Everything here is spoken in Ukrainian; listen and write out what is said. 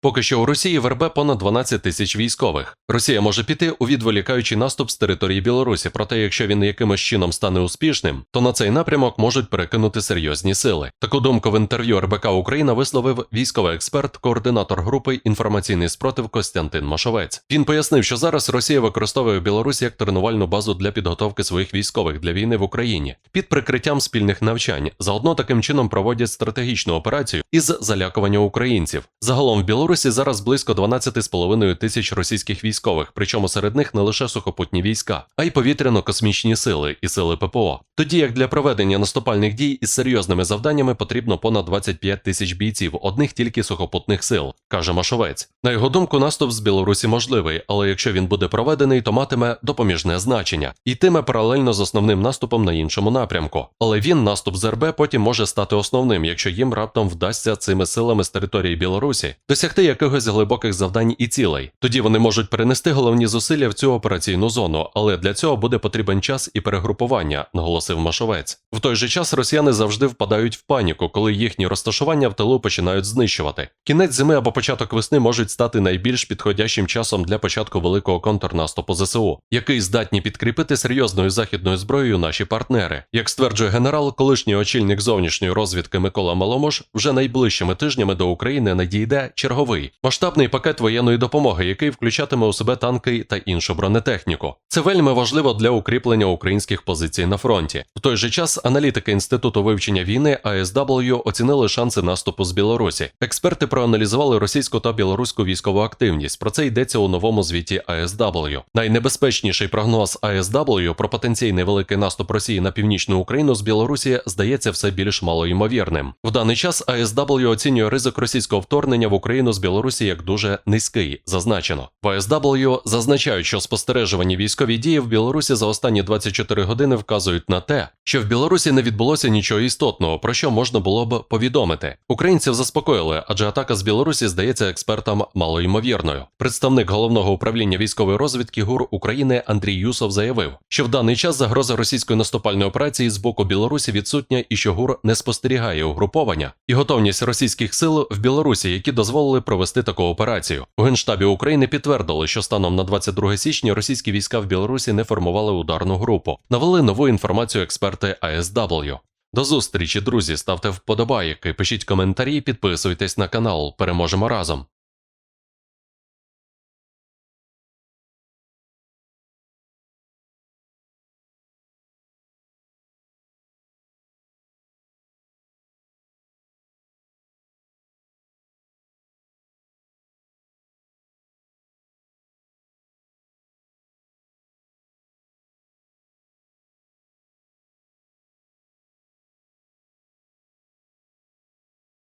Поки що у Росії вербе понад 12 тисяч військових. Росія може піти у відволікаючий наступ з території Білорусі, проте якщо він якимось чином стане успішним, то на цей напрямок можуть перекинути серйозні сили. Таку думку в інтерв'ю РБК Україна висловив військовий експерт, координатор групи інформаційний спротив Костянтин Машовець. Він пояснив, що зараз Росія використовує Білорусь як тренувальну базу для підготовки своїх військових для війни в Україні під прикриттям спільних навчань. Заодно таким чином проводять стратегічну операцію із залякування українців. Загалом в Білорусі зараз близько 12,5 тисяч російських військових, причому серед них не лише сухопутні війська, а й повітряно-космічні сили і сили ППО. Тоді як для проведення наступальних дій із серйозними завданнями потрібно понад 25 тисяч бійців, одних тільки сухопутних сил, каже Машовець. На його думку, наступ з Білорусі можливий, але якщо він буде проведений, то матиме допоміжне значення, йтиме паралельно з основним наступом на іншому напрямку. Але він, наступ з РБ, потім може стати основним, якщо їм раптом вдасться цими силами з території Білорусі досягти якихось глибоких завдань і цілей. Тоді вони можуть перенести головні зусилля в цю операційну зону, але для цього буде потрібен час і перегрупування, наголосив Машовець. В той же час росіяни завжди впадають в паніку, коли їхні розташування в тилу починають знищувати. Кінець зими або початок весни можуть стати найбільш підходящим часом для початку великого контрнаступу ЗСУ, який здатні підкріпити серйозною західною зброєю наші партнери. Як стверджує генерал, колишній очільник зовнішньої розвідки Микола Маломош, вже найближчими тижнями до України надійде черговий масштабний пакет воєнної допомоги, який включатиме у себе танки та іншу бронетехніку. Це вельми важливо для укріплення українських позицій на фронті. В той же час аналітики інституту вивчення війни ASW оцінили шанси наступу з Білорусі. Експерти проаналізували російську та білоруську військову активність. Про це йдеться у новому звіті ASW. Найнебезпечніший прогноз ASW про потенційний великий наступ Росії на північну Україну з Білорусі здається все більш малоймовірним. В даний час ASW оцінює ризик російського вторгнення в Україну з Білорусі як дуже низький. Зазначено в ASW зазначають, що спостережувані військові дії в Білорусі за останні 24 години вказують на те, що в Білорусі не відбулося нічого істотного, про що можна було б повідомити. Українців заспокоїли, адже атака з Білорусі здається експертам малоймовірною. Представник головного управління військової розвідки ГУР України Андрій Юсов заявив, що в даний час загроза російської наступальної операції з боку Білорусі відсутня і що ГУР не спостерігає угруповання і готовність російських сил в Білорусі, які дозволили провести таку операцію. У генштабі України підтвердили, що станом на 22 січня російські війська в Білорусі не формували ударну групу. Навели нову інформацію експерти ASW. До зустрічі, друзі. Ставте вподобайки, пишіть коментарі, підписуйтесь на канал. Переможемо разом.